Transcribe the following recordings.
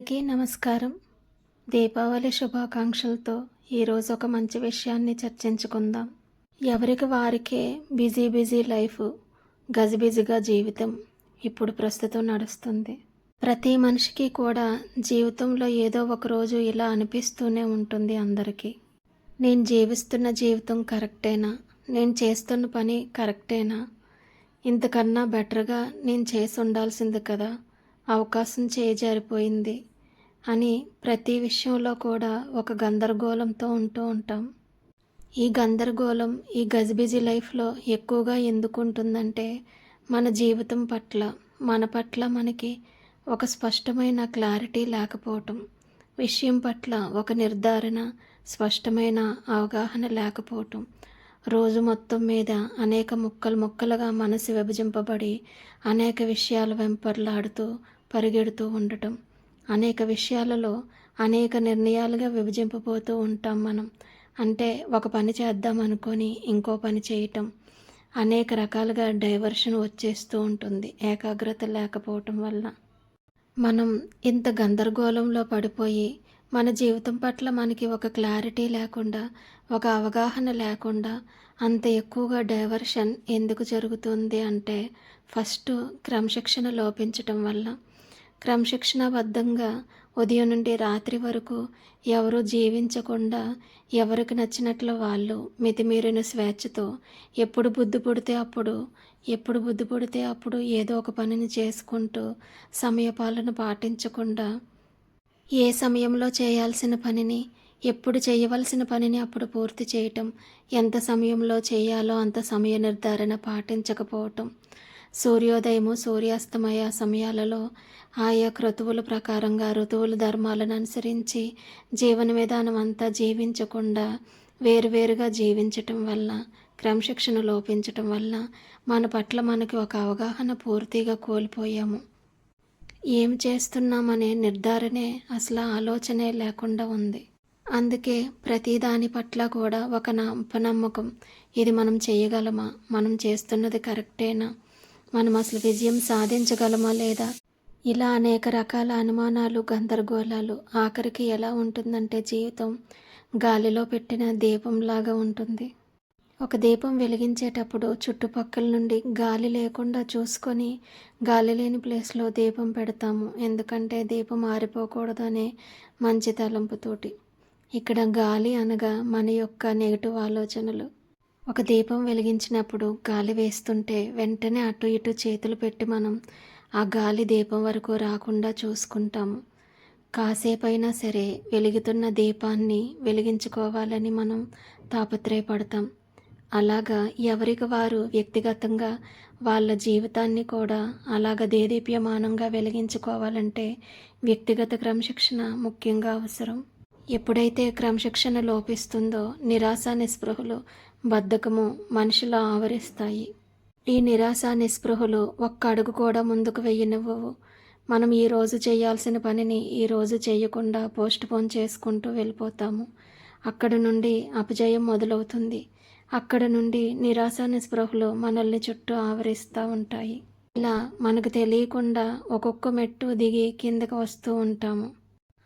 అందరికీ నమస్కారం. దీపావళి శుభాకాంక్షలతో ఈరోజు ఒక మంచి విషయాన్ని చర్చించుకుందాం. ఎవరికి వారికే బిజీ బిజీ లైఫ్ గజిబిజిగా జీవితం ఇప్పుడు ప్రస్తుతం నడుస్తుంది. ప్రతి మనిషికి కూడా జీవితంలో ఏదో ఒక రోజు ఇలా అనిపిస్తూనే ఉంటుంది అందరికీ. నేను జీవిస్తున్న జీవితం కరెక్టేనా? నేను చేస్తున్న పని కరెక్టేనా? ఇంతకన్నా బెటర్గా నేను చేసి ఉండాల్సింది కదా? అవకాశం చేజారిపోయింది. అని ప్రతి విషయంలో కూడా ఒక గందరగోళంతో ఉంటూ ఉంటాం. ఈ గందరగోళం ఈ గజిబిజి లైఫ్లో ఎక్కువగా ఎందుకు ఉంటుందంటే మన జీవితం పట్ల మన పట్ల మనకి ఒక స్పష్టమైన క్లారిటీ లేకపోవటం విషయం పట్ల ఒక నిర్ధారణ స్పష్టమైన అవగాహన లేకపోవటం రోజు మొత్తం మీద అనేక ముక్కలు ముక్కలుగా మనసు విభజింపబడి అనేక విషయాలు వెంపర్లాడుతూ పరిగెడుతూ ఉండటం. అనేక విషయాలలో అనేక నిర్ణయాలుగా విభజింపబోతూ ఉంటాం మనం. అంటే ఒక పని చేద్దాం అనుకొని ఇంకో పని చేయటం. అనేక రకాలుగా డైవర్షన్ వచ్చేస్తూ ఉంటుంది ఏకాగ్రత లేకపోవటం వల్ల మనం ఇంత గందరగోళంలో పడిపోయి మన జీవితం పట్ల మనకి ఒక క్లారిటీ లేకుండా ఒక అవగాహన లేకుండా అంత ఎక్కువగా డైవర్షన్ ఎందుకు జరుగుతుంది అంటే ఫస్ట్ క్రమశిక్షణ లోపించటం వల్ల క్రమశిక్షణాబద్ధంగా ఉదయం నుండి రాత్రి వరకు ఎవరు జీవించకుండా ఎవరికి నచ్చినట్లు వాళ్ళు మితిమీరిన స్వేచ్ఛతో ఎప్పుడు బుద్ధి పుడితే అప్పుడు ఎప్పుడు బుద్ధి పుడితే అప్పుడు ఏదో ఒక పనిని చేసుకుంటూ సమయపాలన పాటించకుండా ఏ సమయంలో చేయాల్సిన పనిని ఎప్పుడు చేయవలసిన పనిని అప్పుడు పూర్తి చేయటం ఎంత సమయంలో చేయాలో అంత సమయ నిర్ధారణ పాటించకపోవటం. సూర్యోదయము సూర్యాస్తమయ సమయాలలో ఆయా క్రతువుల ప్రకారంగా ఋతువుల ధర్మాలను అనుసరించి జీవన విధానం అంతా జీవించకుండా వేరువేరుగా జీవించటం వల్ల క్రమశిక్షణ లోపించటం వల్ల మన పట్ల మనకి ఒక అవగాహన పూర్తిగా కోల్పోయాము. ఏం చేస్తున్నామనే నిర్ధారణే అసలు ఆలోచనే లేకుండా ఉంది. అందుకే ప్రతి దాని పట్ల కూడా ఒక నమ్మకం. ఇది మనం చేయగలమా? మనం చేస్తున్నది కరెక్టేనా? మనం అసలు విజయం సాధించగలమా లేదా? ఇలా అనేక రకాల అనుమానాలు గందరగోళాలు ఆఖరికి ఎలా ఉంటుందంటే జీవితం గాలిలో పెట్టిన దీపంలాగా ఉంటుంది. ఒక దీపం వెలిగించేటప్పుడు చుట్టుపక్కల నుండి గాలి లేకుండా చూసుకొని గాలి లేని ప్లేస్లో దీపం పెడతాము. ఎందుకంటే దీపం ఆరిపోకూడదనే మంచి తలంపుతోటి. ఇక్కడ గాలి అనగా మన యొక్క నెగిటివ్ ఆలోచనలు. ఒక దీపం వెలిగించినప్పుడు గాలి వేస్తుంటే వెంటనే అటు ఇటు చేతులు పెట్టి మనం ఆ గాలి దీపం వరకు రాకుండా చూసుకుంటాము. కాసేపైనా సరే వెలుగుతున్న దీపాన్ని వెలిగించుకోవాలని మనం తాపత్రయపడతాం. అలాగా ఎవరికి వారు వ్యక్తిగతంగా వాళ్ళ జీవితాన్ని కూడా అలాగ దేదీప్యమానంగా వెలిగించుకోవాలంటే వ్యక్తిగత క్రమశిక్షణ ముఖ్యంగా అవసరం. ఎప్పుడైతే క్రమశిక్షణ లోపిస్తుందో నిరాశ నిస్పృహలు బద్ధకము మనుషులు ఆవరిస్తాయి. ఈ నిరాశ నిస్పృహలు ఒక్క అడుగు కూడా ముందుకు వెయ్యనివ్వవు. మనం ఈరోజు చేయాల్సిన పనిని ఈరోజు చేయకుండా పోస్ట్ పోన్ చేసుకుంటూ వెళ్ళిపోతాము. అక్కడ నుండి అపజయం మొదలవుతుంది. అక్కడ నుండి నిరాశ నిస్పృహలు మనల్ని చుట్టూ ఆవరిస్తూ ఉంటాయి. ఇలా మనకు తెలియకుండా ఒక్కొక్క మెట్టు దిగి కిందకు వస్తూ ఉంటాము.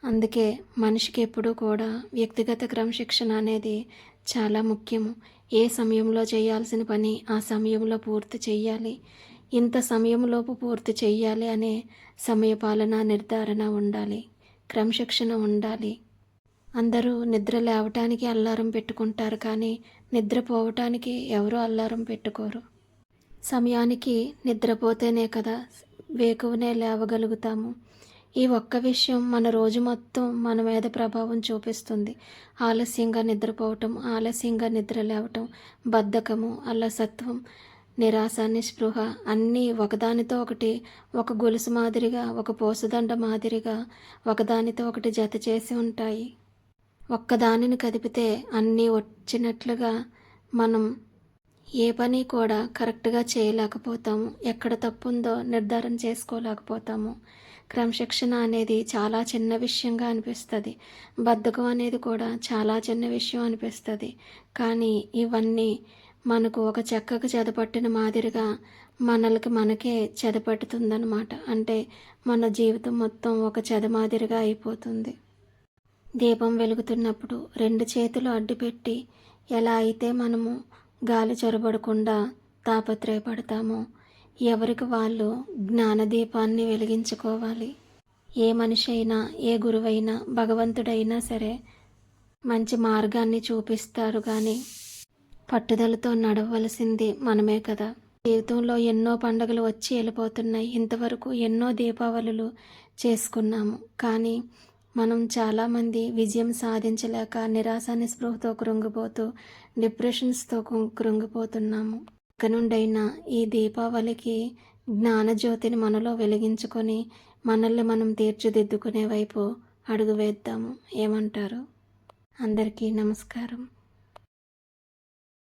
అందుకే మనిషికి ఎప్పుడూ కూడా వ్యక్తిగత క్రమశిక్షణ అనేది చాలా ముఖ్యము. ఏ సమయంలో చేయాల్సిన పని ఆ సమయంలో పూర్తి చేయాలి ఇంత సమయంలోపు పూర్తి చేయాలి అనే సమయపాలన నిర్ధారణ ఉండాలి. క్రమశిక్షణ ఉండాలి. అందరూ నిద్ర లేవటానికి అల్లారం పెట్టుకుంటారు కానీ నిద్రపోవటానికి ఎవరు అల్లారం పెట్టుకోరు. సమయానికి నిద్రపోతేనే కదా వేకువనే లేవగలుగుతాము. ఈ ఒక్క విషయం మన రోజు మొత్తం మన మీద ప్రభావం చూపిస్తుంది. ఆలస్యంగా నిద్రపోవటం ఆలస్యంగా నిద్ర లేవటం బద్ధకము అలసత్వం నిరాశ నిస్పృహ అన్నీ ఒకదానితో ఒకటి ఒక గొలుసు మాదిరిగా ఒక పోసుదండ మాదిరిగా ఒకదానితో ఒకటి జత చేసి ఉంటాయి. ఒక్కదానిని కదిపితే అన్నీ వచ్చినట్లుగా మనం ఏ పని కూడా కరెక్ట్గా చేయలేకపోతాము. ఎక్కడ తప్పుందో నిర్ధారణ చేసుకోలేకపోతాము. క్రమశిక్షణ అనేది చాలా చిన్న విషయంగా అనిపిస్తుంది. బద్ధకం అనేది కూడా చాలా చిన్న విషయం అనిపిస్తుంది. కానీ ఇవన్నీ మనకు ఒక చెక్కకు చెదపట్టిన మాదిరిగా మనలకి మనకే చెదపెడుతుందన్నమాట. అంటే మన జీవితం మొత్తం ఒక చెద మాదిరిగా అయిపోతుంది. దీపం వెలుగుతున్నప్పుడు రెండు చేతులు అడ్డుపెట్టి ఎలా అయితే మనము గాలి చొరబడకుండా తాపత్రయపడతామో ఎవరికి వాళ్ళు జ్ఞానదీపాన్ని వెలిగించుకోవాలి? ఏ మనిషి అయినా ఏ గురువైనా భగవంతుడైనా సరే మంచి మార్గాన్ని చూపిస్తారు కానీ పట్టుదలతో నడవలసింది మనమే కదా. జీవితంలో ఎన్నో పండుగలు వచ్చి వెళ్ళిపోతున్నాయి. ఇంతవరకు ఎన్నో దీపావళులు చేసుకున్నాము. కానీ మనం చాలామంది విజయం సాధించలేక నిరాశ నిస్పృహతో కృంగిపోతూ డిప్రెషన్స్తో కృంగిపోతున్నాము. నుండైనా ఈ దీపావళికి జ్ఞానజ్యోతిని మనలో వెలిగించుకొని మనల్ని మనం తీర్చిదిద్దుకునే వైపు అడుగు వేద్దాము. ఏమంటారు? అందరికీ నమస్కారం.